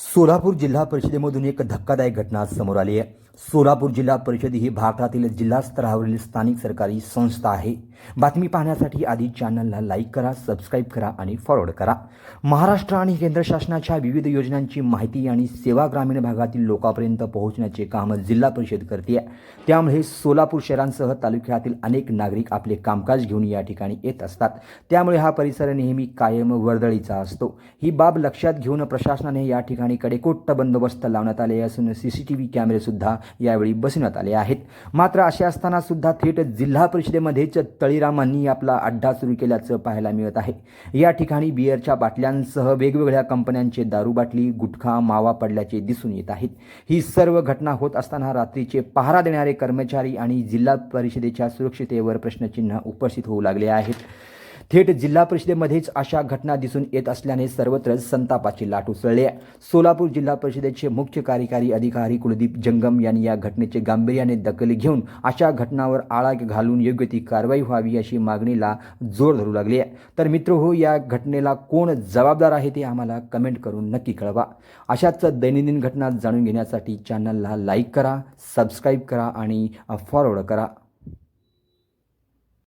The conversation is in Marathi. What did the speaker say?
सोलापूर जिल्हा परिषदेमधून एक धक्कादायक घटना समोर आली आहे. सोलापूर जिल्हा परिषद ही भारतातील जिल्हा स्तरावरील स्थानिक सरकारी संस्था आहे. बातमी पाहण्यासाठी आधी चॅनलला लाईक करा सबस्क्राईब करा आणि फॉरवर्ड करा. महाराष्ट्र आणि केंद्र शासनाच्या विविध योजनांची माहिती आणि सेवा ग्रामीण भागातील लोकांपर्यंत पोहोचण्याचे काम जिल्हा परिषद करते त्यामुळे सोलापूर शहरांसह तालुक्यातील अनेक नागरिक आपले कामकाज घेऊन या ठिकाणी येत असतात. त्यामुळे हा परिसर नेहमी कायम वर्दळीचा असतो. ही बाब लक्षात घेऊन प्रशासनाने या ठिकाणी कडेकोट्ट बंदोबस्त लावण्यात आले असून सी सी टी व्ही कॅमेरेसुद्धा यावेळी बसवण्यात आले आहेत. मात्र असे असताना सुद्धा थेट जिल्हा परिषदेमध्येच तळीरामांनी आपला अड्डा सुरू केल्याचं पाहायला मिळत आहे. या ठिकाणी बिअरच्या बाटल्यांसह वेगवेगळ्या कंपन्यांचे दारू बाटली गुटखा मावा पडल्याचे दिसून येत आहेत. ही सर्व घटना होत असताना रात्रीचे पहारा देणारे कर्मचारी आणि जिल्हा परिषदेच्या सुरक्षितेवर प्रश्नचिन्ह उपस्थित होऊ लागले आहेत. थेट जिल्हा परिषदेमध्येच अशा घटना दिसून येत असल्याने सर्वत्र संतापाची लाट उसळली आहे. सोलापूर जिल्हा परिषदेचे मुख्य कार्यकारी अधिकारी कुलदीप जंगम यांनी या घटनेचे गांभीर्याने दखल घेऊन अशा घटनावर आळा घालून योग्य ती कारवाई व्हावी अशी मागणीला जोर धरू लागली आहे. तर मित्र हो या घटनेला कोण जबाबदार आहे ते आम्हाला कमेंट करून नक्की कळवा. अशाच दैनंदिन घटना जाणून घेण्यासाठी चॅनलला लाईक करा सबस्क्राईब करा आणि फॉरवर्ड करा.